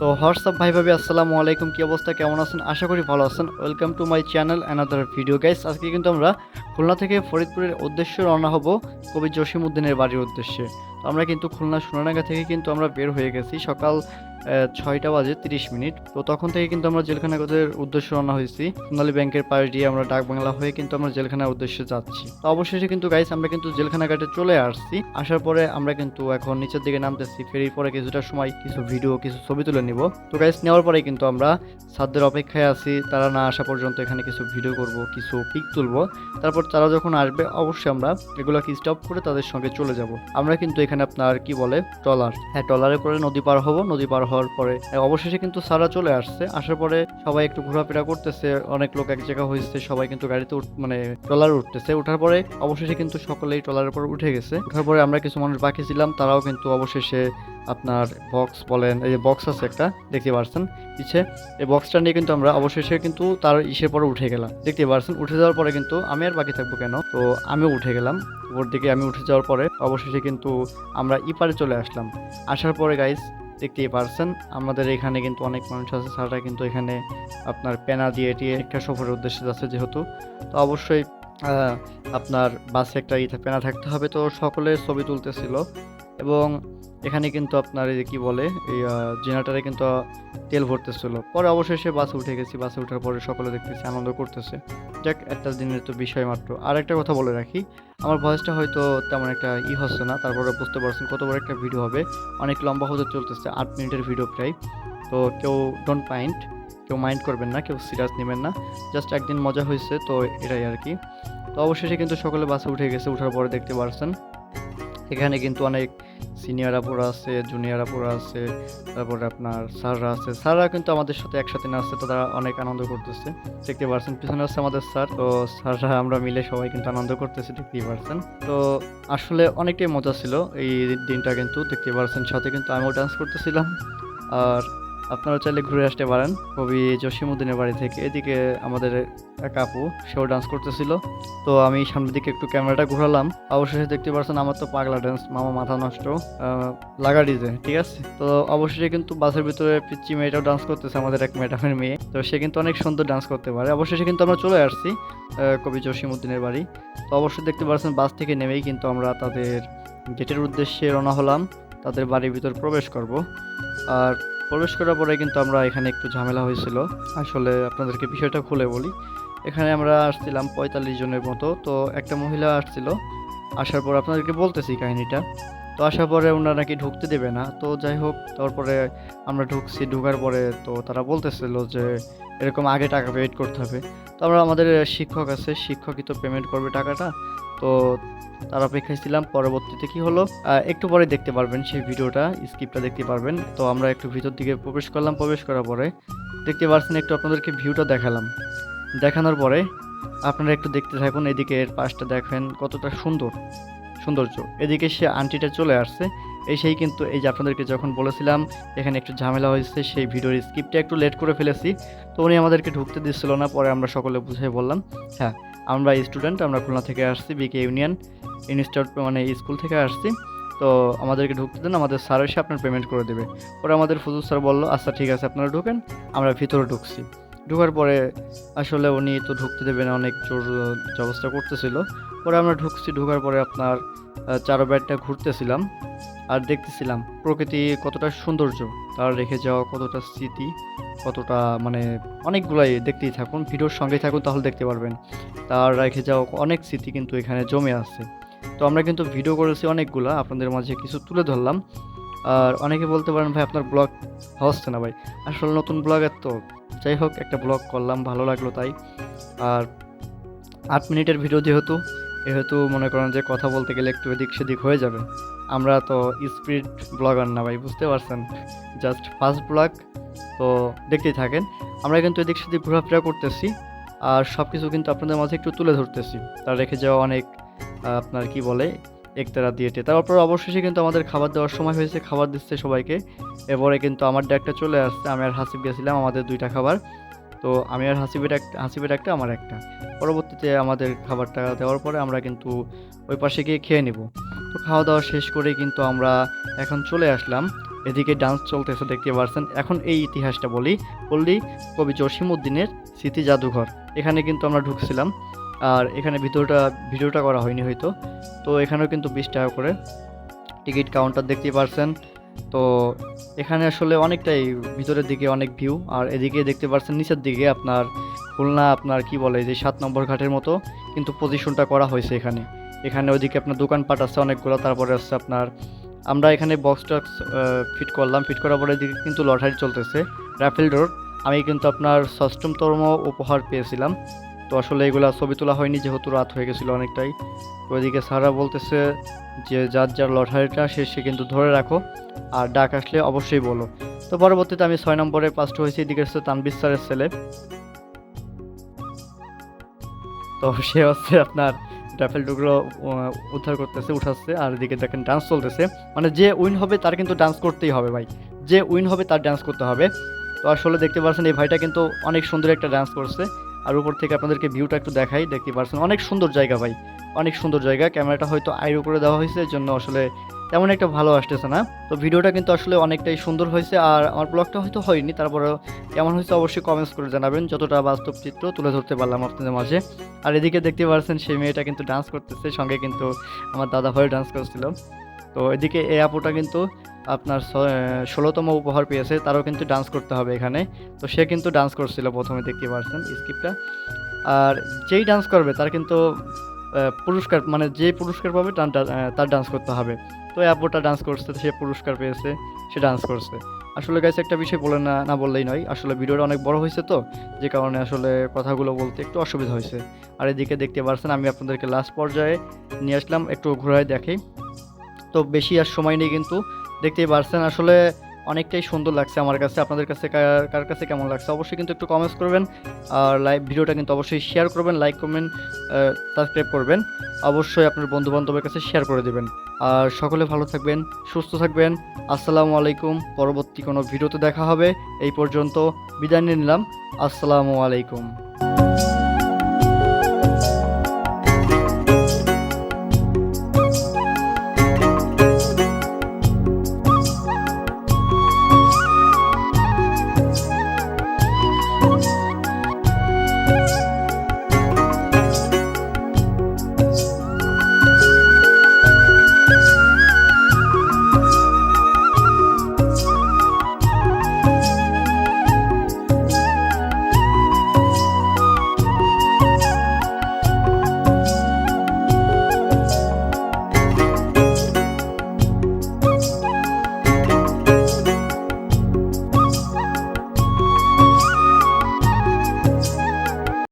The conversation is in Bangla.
তো হোয়াটসঅ্যাপ ভাই ভাবি, আসসালামু আলাইকুম, কি অবস্থা, কেমন আছেন? আশা করি ভালো আছেন। Welcome to my channel another video guys আজকে কিন্তু আমরা খুলনা থেকে ফরিদপুরের উদ্দেশ্যে রওনা হব কবি জসিম উদ্দিনের বাড়ির উদ্দেশ্যে। আমরা কিন্তু খুলনা সোনানাগা থেকে কিন্তু আমরা বের হয়ে গেছি। সকাল ছয়টা বাজে, তিরিশ মিনিট। তো তখন থেকে কিন্তু আমরা জেলখানাগতের উদ্দেশ্যে রওনা হয়েছি। সোনালী ব্যাংকের পাশ দিয়ে আমরা ডাক বাংলা হয়ে কিন্তু আমরা জেলখানার উদ্দেশ্যে যাচ্ছি। তো অবশেষে কিন্তু গাইস আমরা কিন্তু জেলখানা ঘাটে চলে আসছি। আসার পরে আমরা কিন্তু এখন নিচের দিকে নামতেছি। ফেরির পরে কিছুটা সময় কিছু ভিডিও কিছু ছবি তুলে নিব। তো গাইস নেওয়ার পরে কিন্তু আমরা সাধ্যের অপেক্ষায় আছি। তারা না আসা পর্যন্ত এখানে কিছু ভিডিও করব, কিছু পিক তুলবো। তারপর তারা যখন আসবে, অবশ্যই আমরা এগুলোকে স্টপ করে তাদের সঙ্গে চলে যাব। আমরা কিন্তু এখানে আপনার কি বলে, ট্রলার। হ্যাঁ ট্রলারে করে নদী পার হব। নদী পার হওয়ার পরে অবশেষে কিন্তু সারা চলে আসছে। আসার পরে সবাই একটু ঘোরাফেরা করতেছে, অনেক লোক এক জায়গা হয়েছে, সবাই কিন্তু গাড়িতে মানে ট্রলারে উঠতেছে। ওঠার পরে অবশেষে কিন্তু সকলেই ট্রলারের উপর উঠে গেছে। ওঠার পরে আমরা কিছু মানুষ বাকি ছিলাম, তারাও কিন্তু অবশেষে আপনার বক্স বলেন, এই যে বক্স আছে একটা, দেখতে পারছেন? পিছে, এই বক্সটা নিয়ে কিন্তু আমরা অবশেষে কিন্তু তার ইসের পরে উঠে গেলাম। দেখতে পারছেন? উঠে যাওয়ার পরে কিন্তু আমি আর বাকি থাকব কেন? তো আমিও উঠে গেলাম। উপর দিকে আমি উঠে যাওয়ার পরে অবশেষে কিন্তু আমরা ইপারে চলে আসলাম। আসার পরে গাইস দেখতেই পারছেন। আমাদের এখানে কিন্তু অনেক মানুষ আছে, স্যাররা কিন্তু এখানে আপনার পেনা দিয়ে এটিয়ে একটা সফরের উদ্দেশ্যে যাচ্ছে যেহেতু। তো অবশ্যই আপনার বাসে একটা ইথা পেনা থাকতে হবে। তো সকলে ছবি তুলতেছিল এবং এখানে কিন্তু আপনার এই কি বলে, এই জেনারেটারে কিন্তু তেল ভরতেছিল। পরে অবশেষে বাসে উঠে গেছি। বাসে ওঠার পরে সকলে দেখতেছি আনন্দ করতেছে। যাক, একটা দিনের তো বিষয় মাত্র। আর একটা কথা বলে রাখি, আমার ভয়েসটা হয়তো তেমন একটা ই হচ্ছে না, তারপরে বুঝতে পারছেন কত বড় একটা ভিডিও হবে। অনেক লম্বা হতে চলতেছে, আট মিনিটের ভিডিও প্রায়। তো কেউ ডোন্ট মাইন্ড কেউ মাইন্ড করবেন না, কেউ সিরিয়াস নেবেন না। জাস্ট একদিন মজা হয়েছে, তো এটাই আর কি। তো অবশেষে কিন্তু সকলে বাসে উঠে গেছে ওঠার পরে দেখতে পারছেন। এখানে কিন্তু অনেক সিনিয়র আপুরা আছে জুনিয়র আপুরা আছে, তারপরে আপনার স্যাররা আছে। স্যাররা কিন্তু আমাদের সাথে একসাথে নাচছে তো তারা অনেক আনন্দ করতেছে। দেখতে পারছেন, পিছনে আছে আমাদের স্যার, তো স্যাররা আমরা মিলে সবাই কিন্তু আনন্দ করতেছি, দেখতেই পারছেন। তো আসলে অনেকটাই মজা ছিল এই দিনটা কিন্তু, দেখতে পারছেন, সাথে কিন্তু আমিও ডান্স করতেছিলাম। আর আপনারা চাইলে ঘুরে আসতে পারেন। কবি জসিমুদ্দিনের বাড়ি থেকে এদিকে আমাদের এক আপু, সেও ডান্স করতেছিল। তো আমি সামনের দিকে একটু ক্যামেরাটা ঘোরালাম। অবশেষে দেখতে পারছেন আমার তো পাগলা ডান্স মামা মাথা নষ্ট লাগা ডিজে ঠিক আছে? তো অবশেষে কিন্তু বাসের ভিতরে পিচ্চি মেয়েটাও ডান্স করতেছে, আমাদের এক ম্যাডামের মেয়ে। তো সে কিন্তু অনেক সুন্দর ডান্স করতে পারে। অবশেষে কিন্তু আমরা চলে আসছি কবি জসিমুদ্দিনের বাড়ি। তো অবশ্যই দেখতে পারছেন বাস থেকে নেমেই কিন্তু আমরা তাদের গেটের উদ্দেশ্যে রওনা হলাম। তাদের বাড়ির ভিতর প্রবেশ করব। আর প্রবেশ করার পরে কিন্তু আমরা এখানে একটু ঝামেলা হয়েছিল। আসলে আপনাদেরকে বিষয়টা খুলে বলি। এখানে আমরা আসছিলাম পঁয়তাল্লিশ জনের মতো। তো একটা মহিলা আসছিল। আসার পর আপনাদেরকে বলতেছি কাহিনীটা। তো আসার পরে ওনারা নাকি ঢুকতে দেবে না। তো যাই হোক, তারপরে আমরা ঢুকছি, ঢুকার পরে তো তারা বলতেছিল যে এরকম আগে টাকা পেমেন্ট করতে হবে। তো আমরা আমাদের শিক্ষক আছে, শিক্ষকই তো পেমেন্ট করবে টাকাটা। তো তার অপেক্ষায় ছিলাম, পরবর্তীতে কি হলো? একটু পরে দেখতে পারবেন সেই ভিডিওটা, স্কিপটা দেখতে পারবেন। তো আমরা একটু ভিতর দিকে প্রবেশ করলাম, প্রবেশ করার পরে দেখতে পারছেন একটু আপনাদেরকে ভিউটা দেখালাম। দেখানোর পরে আপনারা একটু দেখতে থাকুন এদিকে এর পাশটা দেখেন কতটা সুন্দর। সৌন্দর্য। এদিকে সে আন্টিটা চলে আসছে। এই সেই কিন্তু এই যে আপনাদেরকে যখন বলেছিলাম, এখানে একটু ঝামেলা হয়েছে, সেই ভিডিওর স্কিপটা একটু লেট করে ফেলেছি। তো উনি আমাদেরকে ঢুকতে দিচ্ছিল না, পরে আমরা সকলে বুঝে বললাম হ্যাঁ আমরা স্টুডেন্ট, আমরা খুলনা থেকে আসছি বিকে ইউনিয়ন ইনস্টিটিউট মানে স্কুল থেকে আসছি। তো আমাদেরকে ঢুকতে দেন, আমাদের স্যার এসে আপনার পেমেন্ট করে দেবে। পরে আমাদের ফজল স্যার বলল আচ্ছা ঠিক আছে, আপনারা ঢুকেন, আমরা ভিতরে ঢুকছি। ঢুকার পরে আসলে উনি তো ঢুকতে দেবেন অনেক জোর ব্যবস্থা করতেছিল। পরে আমরা ঢুকছি, ঢোকার পরে আপনার ব্যাটটা ঘুরতেছিলাম আর দেখতেছিলাম প্রকৃতি কতটা সৌন্দর্য, তার রেখে যাওয়া কতটা স্মৃতি, কতটা মানে অনেকগুলাই দেখতেই থাকুন, ভিডিওর সঙ্গেই থাকুন তাহলে দেখতে পারবেন। তার রেখে যাওয়া অনেক স্মৃতি কিন্তু এখানে জমে আছে। তো আমরা কিন্তু ভিডিও করেছি অনেকগুলা, আপনাদের মাঝে কিছু তুলে ধরলাম। আর অনেকে বলতে পারেন, ভাই, আপনার ব্লগ হচ্ছে না ভাই। আসলে নতুন ব্লগের তো, যাই হোক, একটা ব্লগ করলাম, ভালো লাগল তাই। আর আট মিনিটের ভিডিও যেহেতু যেহেতু মনে করেন যে কথা বলতে গেলে একটু এদিক সেদিক হয়ে যাবে, আমরা তো স্পিড ব্লগার না ভাই, বুঝতে পারছেন? জাস্ট ফার্স্ট ব্লগ তো দেখতেই থাকেন। আমরা কিন্তু এদিক সেদিক ঘোরাফেরা করতেছি, আর সব কিছু কিন্তু আপনাদের মাঝে একটু তুলে ধরতেছি। তার রেখে যাওয়া অনেক আপনার কি বলে, একতারা দিয়েটে তারপর অবশেষে কিন্তু আমাদের খাবার দেওয়ার সময় হয়েছে, খাবার দিচ্ছে সবাইকে। এরপরে কিন্তু আমার ডাকটা চলে আসছে, আমি আর হাসিব গেছিলাম আমাদের দুইটা খাবার। তো আমি আর হাসিবের একটা হাসিবের একটা, আমার একটা। পরবর্তীতে আমাদের খাবারটা দেওয়ার পরে আমরা কিন্তু ওই পাশে গিয়ে খেয়ে নিব। তো খাওয়া দাওয়া শেষ করে কিন্তু আমরা এখন চলে আসলাম। এদিকে ডান্স চলতেছে, দেখতে পারছেন। এখন এই ইতিহাসটা বলি। বললি কবি জসিমউদ্দিনের স্মৃতি জাদুঘর। এখানে কিন্তু আমরা ঢুকছিলাম। আর এখানে ভিডিওটা ভিডিওটা করা হয়নি হয়তো। তো এখানেও কিন্তু বিশ টাকা করে টিকিট কাউন্টার দেখতে পারছেন। তো এখানে আসলে অনেকটাই ভিতরের দিকে অনেক ভিউ আর এদিকে দেখতে পাচ্ছেন নিচের দিকে আপনার খুলনা, আপনার কি বলে যে সাত নম্বর ঘাটের মতো কিন্তু পজিশনটা করা হয়েছে এখানে। এখানে ওইদিকে আপনার দোকানপাট আছে অনেকগুলো, তারপরে আছে আপনার, আমরা এখানে বক্স টক্স ফিট করলাম। ফিট করার পরে এদিকে কিন্তু লটারি চলতেছে রাফেল ডোর আমি কিন্তু আপনার ষষ্ঠমতম উপহার পেয়েছিলাম। তো আসলে এগুলা ছবি তোলা হয়নি, যেহেতু রাত হয়ে গেছিল অনেকটাই। ওইদিকে সারা বলতেছে যে, যার যার লটারিটা সে সে কিন্তু ধরে রাখো, আর ডাক আসলে অবশ্যই বলো। তো পরবর্তীতে আমি ছয় নম্বরে পাস্ট হয়েছি, এদিকে হচ্ছে তানবির স্যারের ছেলে। তো সে হচ্ছে আপনার রাফেল টুকরো উদ্ধার করতেছে, উঠাচ্ছে, আর এদিকে দেখেন ডান্স চলতেছে। মানে যে উইন হবে তার কিন্তু ডান্স করতেই হবে ভাই। যে উইন হবে তার ডান্স করতে হবে। তো আসলে দেখতে পাচ্ছেন এই ভাইটা কিন্তু অনেক সুন্দর একটা ডান্স করছে। আর উপর থেকে আপনাদেরকে ভিউটা একটু দেখাই, দেখতে পারছেন। অনেক সুন্দর জায়গা ভাই, অনেক সুন্দর জায়গা। ক্যামেরাটা হয়তো আইর উপরে দেওয়া হয়েছে এর জন্য আসলে তেমন একটা ভালো আসতেছে না। তো ভিডিওটা কিন্তু আসলে অনেকটাই সুন্দর হয়েছে আর আমার ব্লগটা হয়তো হয়নি, তারপরেও কেমন হয়েছে অবশ্যই কমেন্টস করে জানাবেন। যতটা বাস্তব চিত্র তুলে ধরতে পারলাম আপনাদের মাঝে। আর এদিকে দেখতে পাচ্ছেন সেই মেয়েটা কিন্তু ডান্স করতেছে, সঙ্গে কিন্তু আমার দাদা ভাই ডান্স করছিল। তো এদিকে এই আপুটা কিন্তু আপনার ষোলোতম উপহার পেয়েছে, তারও কিন্তু ডান্স করতে হবে এখানে। তো সে কিন্তু ডান্স করছিল প্রথমে দেখতে পারছেন স্কিপটা আর যেই ডান্স করবে, তার কিন্তু পুরস্কার মানে যে পুরস্কার পাবে, তার ডান্স করতে হবে। তো আপুটা ডান্স করছে, সে পুরস্কার পেয়েছে, সে ডান্স করছে। আসলে গাইছে একটা বিষয় বলে না না বললেই নয়, আসলে ভিডিওটা অনেক বড় হয়েছে তো, যে কারণে আসলে কথাগুলো বলতে একটু অসুবিধা হয়েছে। আর এদিকে দেখতে পারছেন, আমি আপনাদেরকে লাস্ট পর্যায়ে নিয়ে আসলাম, একটু ঘোরায় দেখি। তো বেশি আর সময় নেই কিন্তু দেখতেই পারছেন, আসলে অনেকটাই সুন্দর লাগছে আমার কাছে। আপনাদের কাছে কার- কাছে কেমন লাগছে? অবশ্যই কিন্তু একটু কমেন্টস করবেন। আর লাইভ ভিডিওটা কিন্তু অবশ্যই শেয়ার করবেন লাইক করবেন সাবস্ক্রাইব করবেন। অবশ্যই আপনার বন্ধু বান্ধবের কাছে শেয়ার করে দেবেন। আর সকলে ভালো থাকবেন, সুস্থ থাকবেন। আসসালামু আলাইকুম। পরবর্তী কোনো ভিডিওতে দেখা হবে। এই পর্যন্ত বিদায় নিয়ে নিলাম। আসসালামু আলাইকুম।